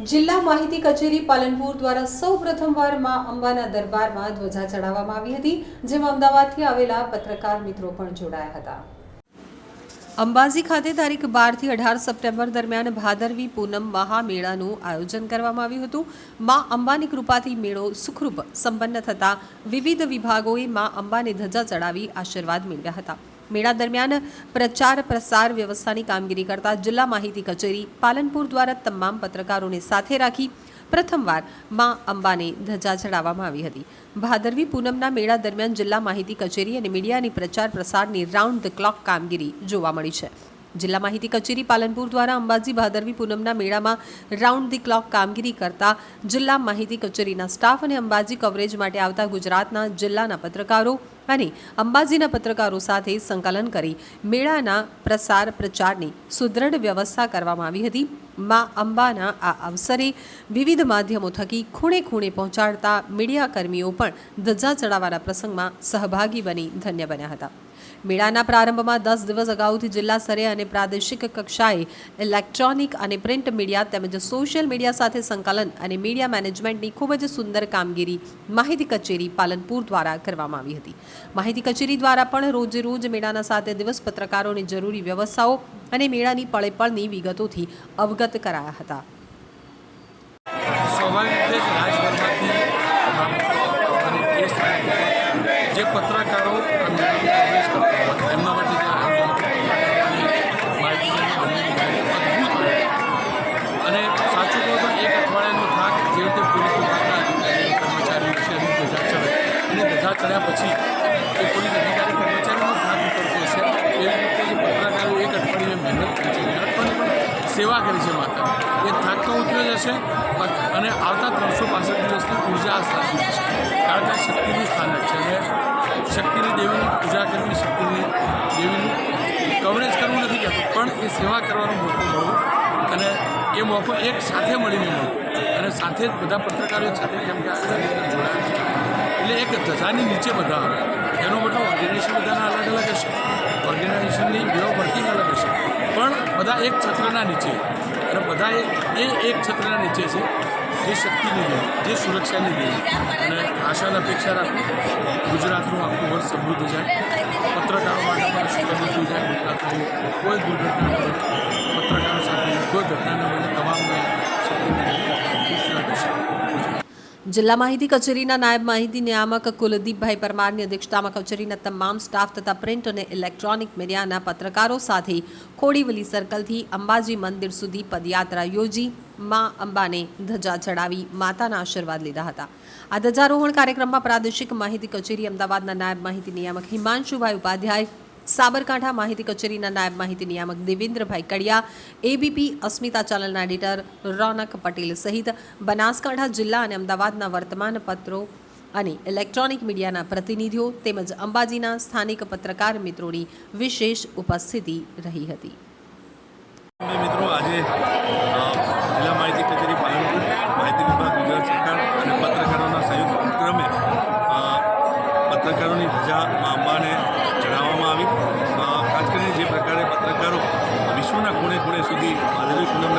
જિલ્લા માહિતી કચેરી પાલનપુર દ્વારા સૌ પ્રથમવારમાં અંબાના દરબારમાં ધ્વજા ચડાવવામાં આવી હતી, જેમાં અમદાવાદથી આવેલા પત્રકાર મિત્રો પણ જોડાયા હતા. અંબાજી ખાતે તારીખ બારથી અઢાર સપ્ટેમ્બર દરમિયાન ભાદરવી પૂનમ મહામેળાનું આયોજન કરવામાં આવ્યું હતું. મા અંબાની કૃપાથી મેળો સુખરૂપ સંપન્ન થતા વિવિધ વિભાગોએ મા અંબાને ધજા ચડાવી આશીર્વાદ મેળવ્યા હતા. મેળા દરમિયાન પ્રચાર પ્રસાર વ્યવસ્થાની કામગીરી કરતા જિલ્લા માહિતી કચેરી પાલનપુર દ્વારા તમામ પત્રકારોને સાથે રાખી પ્રથમવાર મા અંબાને ધજા ચડાવવામાં આવી હતી. ભાદરવી પૂનમના મેળા દરમિયાન જિલ્લા માહિતી કચેરી અને મીડિયાની પ્રચાર પ્રસારની રાઉન્ડ ધ ક્લોક કામગીરી જોવા મળી છે. જિલ્લા માહિતી કચેરી પાલનપુર દ્વારા અંબાજી ભાદરવી પૂનમના મેળામાં રાઉન્ડ ધી ક્લોક કામગીરી કરતા જિલ્લા માહિતી કચેરીના સ્ટાફ અને અંબાજી કવરેજ માટે આવતા ગુજરાતના જિલ્લાના પત્રકારો અને અંબાજીના પત્રકારો સાથે સંકલન કરી મેળાના પ્રસાર પ્રચારની સુદૃઢ વ્યવસ્થા કરવામાં આવી હતી. મા અંબાના આ અવસરે વિવિધ માધ્યમો થકી ખૂણે ખૂણે પહોંચાડતા મીડિયાકર્મીઓ પણ ધજા ચડાવવાના પ્રસંગમાં સહભાગી બની ધન્ય બન્યા હતા. મેળાના પ્રારંભમાં દસ દિવસ અગાઉથી જિલ્લા સ્તરે અને પ્રાદેશિક કક્ષાએ ઇલેક્ટ્રોનિક અને પ્રિન્ટ મીડિયા તેમજ સોશિયલ મીડિયા સાથે સંકલન અને મીડિયા મેનેજમેન્ટની ખૂબ જ સુંદર કામગીરી માહિતી કચેરી પાલનપુર દ્વારા કરવામાં આવી હતી. માહિતી કચેરી દ્વારા પણ રોજે રોજ મેળાના સાતે દિવસ પત્રકારોને જરૂરી વ્યવસ્થાઓ અને મેળાની પળે પળની વિગતોથી અવગત કરાયા હતા. જે પત્રકારો સેવા કરી છે માતા એ થાક તો ઉતર્યો જશે અને આવતા ત્રણસો પાસઠ દિવસની પૂજા સ્થાન છે કારણ કે શક્તિનું સ્થાનક છે. અને શક્તિની દેવીની પૂજા કરવી, શક્તિની દેવીનું કવરેજ કરવું નથી કહેતું, પણ એ સેવા કરવાનો મોકો મળવું. અને એ મોકો એક સાથે મળીને મળવું. અને સાથે જ બધા પત્રકારો સાથે કેમ કે જોડાયા છે એટલે એક ધજાની નીચે બધા આવે. એનો મતલબ ઓર્ગેનાઇઝેશન બધાના અલગ અલગ એક છત્રના નીચે અને બધા એ એક છત્રના નીચે છે જે શક્તિની દેવી જે સુરક્ષાની દેવી અને આશાને અપેક્ષા રાખું. ગુજરાતનું આખું વર્ષ સમૃદ્ધ જાય. પત્રકારો માટે પણ સુગંધિત જાય. ગુજરાતની કોઈ દુર્ઘટના ન પત્રકારો સાથે કોઈ ઘટના ન બને. તમામને શક્તિ જિલ્લા માહિતી કચેરીના નાયબ માહિતી નિયામક કુલદીપભાઈ પરમારની અધ્યક્ષતામાં કચેરીના તમામ સ્ટાફ તથા પ્રિન્ટ અને ઇલેક્ટ્રોનિક મીડિયાના પત્રકારો સાથે ખોડીવલી સર્કલથી અંબાજી મંદિર સુધી પદયાત્રા યોજી મા અંબાને ધજા ચડાવી માતાના આશીર્વાદ લીધા હતા. આ ધજારોહણ કાર્યક્રમમાં પ્રાદેશિક માહિતી કચેરી અમદાવાદના નાયબ માહિતી નિયામક હિમાંશુભાઈ ઉપાધ્યાય સાબરકાંઠા માહિતી કચેરીના નાયબ માહિતી નિયામક દેવેન્દ્રભાઈ કડિયા એબીપી અસ્મિતા ચેનલના એડિટર રોનક પટેલ સહિત બનાસકાંઠા જિલ્લા અને અમદાવાદના વર્તમાન પત્રો અને ઇલેક્ટ્રોનિક મીડિયાના પ્રતિનિધિઓ તેમજ અંબાજીના સ્થાનિક પત્રકાર મિત્રોની વિશેષ ઉપસ્થિતિ રહી હતી. મિત્રો આજે જિલ્લા માહિતી કચેરી પાલનપુર માહિતી વિભાગ ગુજરાત સરકાર અને પત્રકારોના સંયુક્ત ઉપક્રમે પત્રકારોની ધજા મા અંબાને ચડાવવામાં આવી અ, ખાસ કરીને જે પ્રકારે પત્રકારો ખૂણે સુધી માધવી પૂનમના